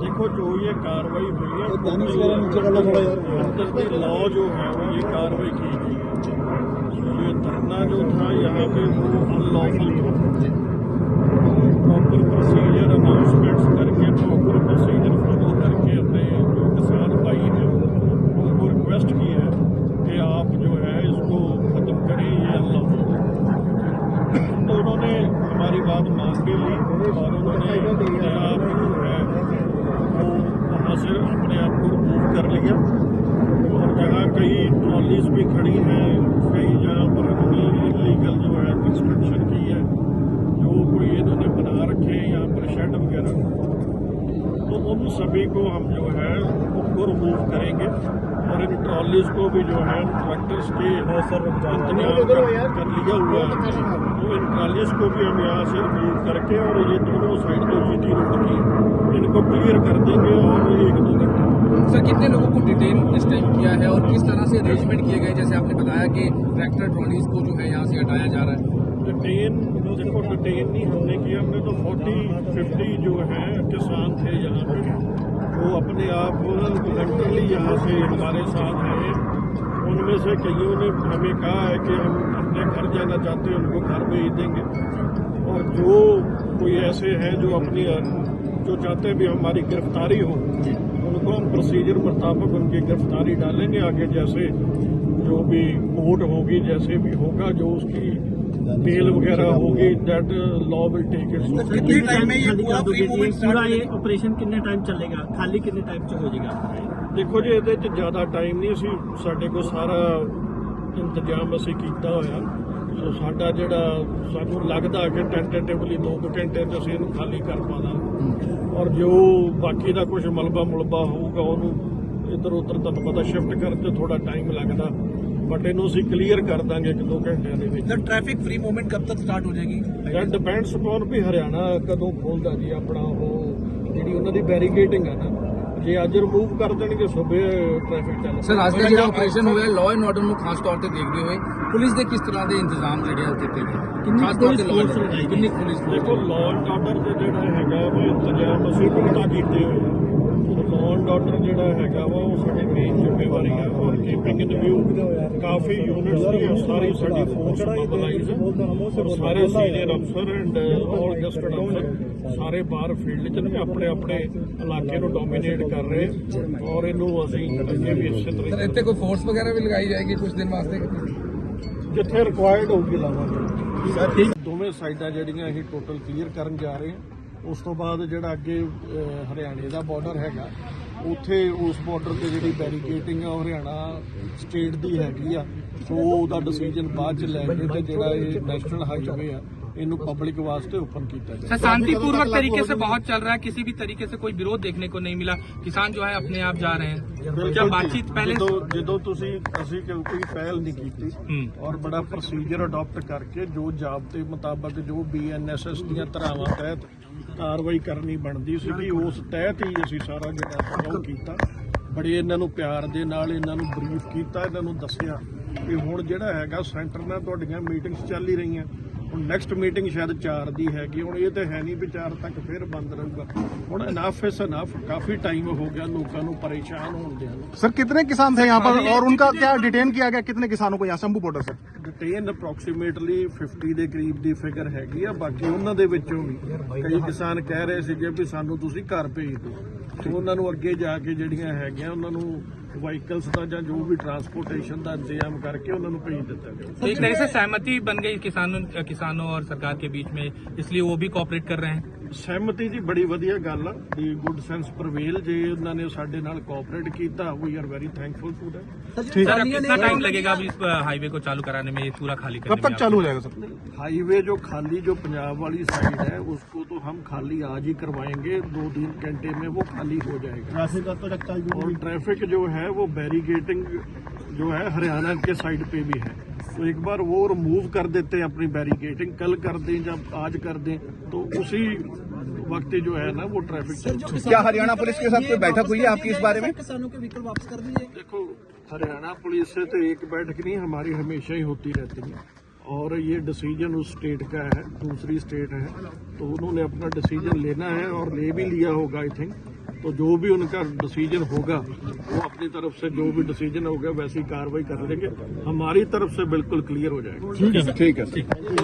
دیکھو جو یہ کاروائی ہوئی ہے لا جو ہے وہ یہ کاروائی کی گئی۔ ہے یہ دھرنا جو تھا یہاں پہ وہ ان لافل تھا پراپر پروسیجر اناؤنسمنٹس کر کے پراپر پروسیجر اور مانگ بھی لی اور انہوں نے اپنے آپ جو ہے وہ وہاں سے اپنے آپ کو موو کر لیا۔ اور جہاں کئی ٹرالیز بھی کھڑی ہیں، کئی جہاں پر لیگل جو ہے کنسٹرکشن کی ہے، جو کوئی انہوں نے بنا رکھے ہیں، یہاں پر شیڈ وغیرہ۔ تو ان سبھی کو ہم جو ہے ان کو رموو کریں گے۔ اور ان ٹرالیز کو بھی جو ہے ٹریکٹرس کے کر لیا ہوا ہے۔ تو ان ٹرالیز کو بھی ہم یہاں سے ریموو کر کے اور یہ دونوں سائڈ کو یہ تینوں بکی ان کو کلیئر کر دیں گے اور ایک دو گھنٹے سر کتنے لوگوں کو ڈیٹین اس ٹائم کیا ہے اور کس طرح سے ارینجمنٹ کیے گئے؟ جیسے آپ نے بتایا کہ ٹریکٹر ٹرالیز کو جو ہے یہاں سے ہٹایا جا رہا ہے۔ ڈٹین جن کو ڈٹین نہیں ہم نے کیا ہم نے تو فورٹی ففٹی جو ہیں کسان تھے یہاں پہ وہ اپنے آپ ولنٹرلی یہاں سے ہمارے ساتھ آئے ان میں سے کئیوں نے ہمیں کہا ہے کہ ہم اپنے گھر جانا چاہتے ہیں ان کو گھر بھی دیں گے اور جو کوئی ایسے ہیں جو اپنی جو چاہتے بھی ہماری گرفتاری ہو ان کو ہم پروسیجر مطابق ان کی گرفتاری ڈالیں گے آگے جیسے जो भी कोर्ट होगी जैसे भी होगा जो उसकी बेल वगैरह होगी that law will take its कितने टाइम में ये पूरा फ्री मूवमेंट ਪੂਰਾ ਇਹ ਆਪਰੇਸ਼ਨ ਕਿੰਨੇ ਟਾਈਮ ਚੱਲੇਗਾ ਖਾਲੀ ਕਿੰਨੇ ਟਾਈਮ ਚ ਹੋ ਜਾਏਗਾ ਦੇਖੋ ਜੀ ਇਹਦੇ 'ਚ ਜ਼ਿਆਦਾ ਟਾਈਮ ਨਹੀਂ ਅਸੀਂ ਸਾਡੇ ਕੋਲ ਸਾਰਾ ਇੰਤਜ਼ਾਮ ਅਸੀਂ ਕੀਤਾ ਹੋਇਆ ਸੋ ਸਾਡਾ ਜਿਹੜਾ ਸਾਨੂੰ ਲੱਗਦਾ ਕਿ ਟੈਂਟੇਟਿਵਲੀ 2 ਘੰਟੇ 'ਚ ਅਸੀਂ ਇਹਨੂੰ ਖਾਲੀ ਕਰ ਪਾਣਾ ਔਰ ਜੋ ਬਾਕੀ ਦਾ ਕੁਝ ਮਲਬਾ ਮੁਲਬਾ ਹੋਊਗਾ ਉਹਨੂੰ ਇੱਧਰ ਉੱਧਰ ਤੁਹਾਨੂੰ ਪਤਾ ਸ਼ਿਫਟ ਕਰਨ ਤੇ ਥੋੜਾ ਟਾਈਮ ਲੱਗਦਾ ਬਟ ਇਹਨੂੰ ਅਸੀਂ ਕਲੀਅਰ ਕਰ ਦਾਂਗੇ 1-2 ਘੰਟਿਆਂ ਦੇ ਵਿੱਚ। ਸਰ ਟ੍ਰੈਫਿਕ ਫ੍ਰੀ ਮੂਵਮੈਂਟ ਕਦ ਤੱਕ ਸਟਾਰਟ ਹੋ ਜਾਏਗੀ? ਇਹ ਡਿਪੈਂਡਸ ਅਪਨ ਵੀ ਹਰਿਆਣਾ ਕਦੋਂ ਖੋਲਦਾ ਜੀ ਆਪਣਾ ਉਹ ਜਿਹੜੀ ਉਹਨਾਂ ਦੀ ਬੈਰੀਕੇਡਿੰਗ ਆ ਨਾ। ਜੇ ਅੱਜ ਰਿਮੂਵ ਕਰ ਦੇਣਗੇ ਸੂਬੇ ਟ੍ਰੈਫਿਕ ਚੱਲ ਸਰ ਅੱਜ ਦਾ ਜਿਹੜਾ ਆਪਰੇਸ਼ਨ ਹੋਇਆ ਲਾਅ ਐਂਡ ਆਰਡਰ ਨੂੰ ਖਾਸ ਤੌਰ ਤੇ ਦੇਖਦੇ ਹੋਏ ਪੁਲਿਸ ਦੇ ਕਿਸ ਤਰ੍ਹਾਂ ਦੇ ਇੰਤਜ਼ਾਮ ਜਿਹੜੇ ਆ ਕੀਤੇ ਗਏ ਕਿੰਨੀ ਖਾਸ ਤੌਰ ਤੇ ਲਾਅ ਕਿੰਨੀ ਪੁਲਿਸ ਦੇਖੋ ਲਾਅ ਐਂਡ ਆਰਡਰ ਦੇ ਜਿਹੜਾ ਹੈਗਾ ਉਹ ਇੰਤਜ਼ਾਮ ਅਸੀਂ ਪੂਰਾ ਕੀਤੇ ਹੋਏ ਲਾਅ ਆਰਡਰ ਜਿਹੜਾ ਹੈਗਾ ਵਾ ਉਹ ਸਾਡੀ ਮੇਨ ਜ਼ਿੰਮੇਵਾਰੀ ਹੈ। ਔਰ ਕੀਪਿੰਗ ਇਨ ਵਿਊ ਕਾਫੀ ਯੂਨਿਟਸ ਦੀ ਸਾਰੀ ਸਾਡੀ ਫੋਰਸ ਮੋਬਿਲਾਈਜ਼ ਔਰ ਸਾਰੇ ਸੀਨੀਅਰ ਅਫਸਰ ਐਂਡ ਆਲ ਗਸਟਡ ਅਫਸਰ ਸਾਰੇ ਬਾਹਰ ਫੀਲਡ 'ਚ ਨੇ ਆਪਣੇ ਆਪਣੇ ਇਲਾਕੇ ਨੂੰ ਡੋਮੀਨੇਟ ਕਰ ਰਹੇ। ਔਰ ਇਹਨੂੰ ਅਸੀਂ ਅੱਗੇ ਵੀ ਇਸੇ ਤਰੀਕੇ ਇੱਥੇ ਕੋਈ ਫੋਰਸ ਵਗੈਰਾ ਵੀ ਲਗਾਈ ਜਾਏਗੀ ਕੁਝ ਦਿਨ ਵਾਸਤੇ? ਜਿੱਥੇ ਰਿਕੁਆਇਰਡ ਹੋਊਗੀ ਲਾਵਾਂਗੇ। ਦੋਵੇਂ ਸਾਈਡਾਂ ਜਿਹੜੀਆਂ ਅਸੀਂ ਟੋਟਲ ਕਲੀਅਰ ਕਰਨ ਜਾ ਰਹੇ ਹਾਂ ਉਸ ਤੋਂ ਬਾਅਦ ਜਿਹੜਾ ਅੱਗੇ ਅਹ, ਹਰਿਆਣੇ ਦਾ ਬਾਰਡਰ ਹੈਗਾ ਉੱਥੇ ਉਸ ਬਾਰਡਰ ਤੇ ਜਿਹੜੀ ਬੈਰੀਕੇਟਿੰਗ ਆ ਉਹ ਹਰਿਆਣਾ ਸਟੇਟ ਦੀ ਹੈਗੀ ਆ ਸੋ ਉਹਦਾ ਡਿਸੀਜਨ ਬਾਅਦ ਚ ਲੈ ਕੇ ਤੇ ਜਿਹੜਾ ਇਹ ਨੈਸ਼ਨਲ ਹਾਈਵੇ ਆ ਇਹਨੂੰ ਪਬਲਿਕ वास्ते ओपन किया जाए सर शांतिपूर्वक तरीके से बहुत चल रहा है किसी भी तरीके से कोई विरोध देखने को नहीं मिला किसान जो है अपने आप जा रहे हैं क्या बातचीत पहले ਜਦੋਂ ਜਦੋਂ ਤੁਸੀਂ ਅਸੀਂ ਕੋਈ ਕੋਈ ਪਹਿਲ ਨਹੀਂ ਕੀਤੀ हम्म। ਔਰ ਬੜਾ ਪ੍ਰੋਸੀਜਰ ਅਡਾਪਟ ਕਰਕੇ ਜੋ ਜਾਬਤੇ ਮੁਤਾਬਕ ਜੋ ਬੀਐਨਐਸਐਸ ਦੀਆਂ ਧਾਰਾਵਾਂ ਤਹਿਤ ਕਾਰਵਾਈ ਕਰਨੀ ਬਣਦੀ ਸੀ ਵੀ ਉਸ ਤਹਿਤ ਹੀ ਅਸੀਂ ਸਾਰਾ ਜਿਹੜਾ ਫੋਲੋ ਕੀਤਾ। ਬੜੇ ਇਹਨਾਂ ਨੂੰ ਪਿਆਰ ਦੇ ਨਾਲ ਇਹਨਾਂ ਨੂੰ ਬਰੀਫ ਕੀਤਾ, ਇਹਨਾਂ ਨੂੰ ਦੱਸਿਆ ਕਿ ਹੁਣ ਜਿਹੜਾ ਹੈਗਾ ਸੈਂਟਰ ਨਾਲ ਤੁਹਾਡੀਆਂ ਮੀਟਿੰਗਸ ਚੱਲ ਹੀ ਰਹੀਆਂ। ਹੁਣ ਨੈਕਸਟ ਮੀਟਿੰਗ ਸ਼ਾਇਦ 4 ਦੀ ਹੈਗੀ ਹੁਣ ਇਹ ਤਾਂ ਹੈ ਨਹੀਂ ਵੀ 4 ਤੱਕ ਫਿਰ ਬੰਦ ਰਹੂਗਾ ਹੁਣ enough is enough coffee time ਹੋ ਗਿਆ ਲੋਕਾਂ ਨੂੰ ਪਰੇਸ਼ਾਨ ਹੋਣ ਦੇ सर कितने किसान थे यहाँ पर और उनका क्या डिटेन किया गया कितने किसानों को यहाँ शंभू बॉर्डर से ਡਿਟੇਨ ਅਪਰੋਕਸੀਮੇਟਲੀ 50 ਦੇ ਕਰੀਬ ਦੀ ਫਿਗਰ ਹੈਗੀ ਆ ਬਾਕੀ ਉਹਨਾਂ ਦੇ ਵਿੱਚੋਂ ਵੀ ਕਈ ਕਿਸਾਨ ਕਹਿ ਰਹੇ ਸੀਗੇ ਵੀ ਸਾਨੂੰ ਤੁਸੀਂ ਘਰ ਭੇਜ ਦਿਓ ਤੇ ਉਹਨਾਂ ਨੂੰ ਅੱਗੇ ਜਾ ਕੇ ਜਿਹੜੀਆਂ ਹੈਗੀਆਂ ਉਹਨਾਂ ਨੂੰ ਵਾਹੀਕਲਸ ਦਾ ਜਾਂ ਜੋ ਵੀ ਟਰਾਂਸਪੋਰਟੇਸ਼ਨ ਦਾ ਇੰਤਜ਼ਾਮ ਕਰਕੇ ਉਹਨਾਂ ਨੂੰ ਭੇਜ ਦਿੱਤਾ ਗਿਆ तो एक तरह से सहमति बन गई किसानों किसानों और सरकार के बीच में इसलिए वो भी कॉपरेट कर रहे हैं ਸਹਿਮਤੀ ਦੀ ਬੜੀ ਵਧੀਆ ਗੱਲ ਆ ਦੀ ਗੁੱਡ ਸੈਂਸ ਪ੍ਰਵੇਲ ਜੇ ਉਹਨਾਂ ਨੇ ਸਾਡੇ ਨਾਲ ਕੋਆਪਰੇਟ ਕੀਤਾ we are very thankful to that sir अब कितना टाइम लगेगा अभी इस हाईवे को चालू कराने में ये पूरा खाली करने कब तक में चालू हो जाएगा सर हाईवे जो खाली जो पंजाब वाली साइड है उसको तो हम खाली आज ही करवाएंगे दो तीन घंटे में वो खाली हो जाएगा और ट्रैफिक जो है वो बैरिगेटिंग जो है हरियाणा के साइड पे भी है تو ایک بار وہ ریموو کر دیتے ہیں اپنی بیریکیٹنگ کل کر دیں جب آج کر دیں تو اسی وقت جو ہے نا وہ ٹریفک کیا ہریانہ پولیس کے ساتھ کوئی بیٹھک ہوئی ہے آپ کی اس بارے میں کسانوں کے ویکل واپس کر دیے دیکھو ہریانہ پولیس سے تو ایک بیٹھک نہیں ہماری ہمیشہ ہی ہوتی رہتی ہے اور یہ ڈسیجن اس سٹیٹ کا ہے دوسری سٹیٹ ہے تو انہوں نے اپنا ڈسیجن لینا ہے اور لے بھی لیا ہوگا آئی تھنک تو جو بھی ان کا ڈسیجن ہوگا وہ اپنی طرف سے جو بھی ڈسیجن ہوگا ویسی کاروائی کر لیں گے. ہماری طرف سے بالکل کلیئر ہو جائے گا. ٹھیک ہے ٹھیک ہے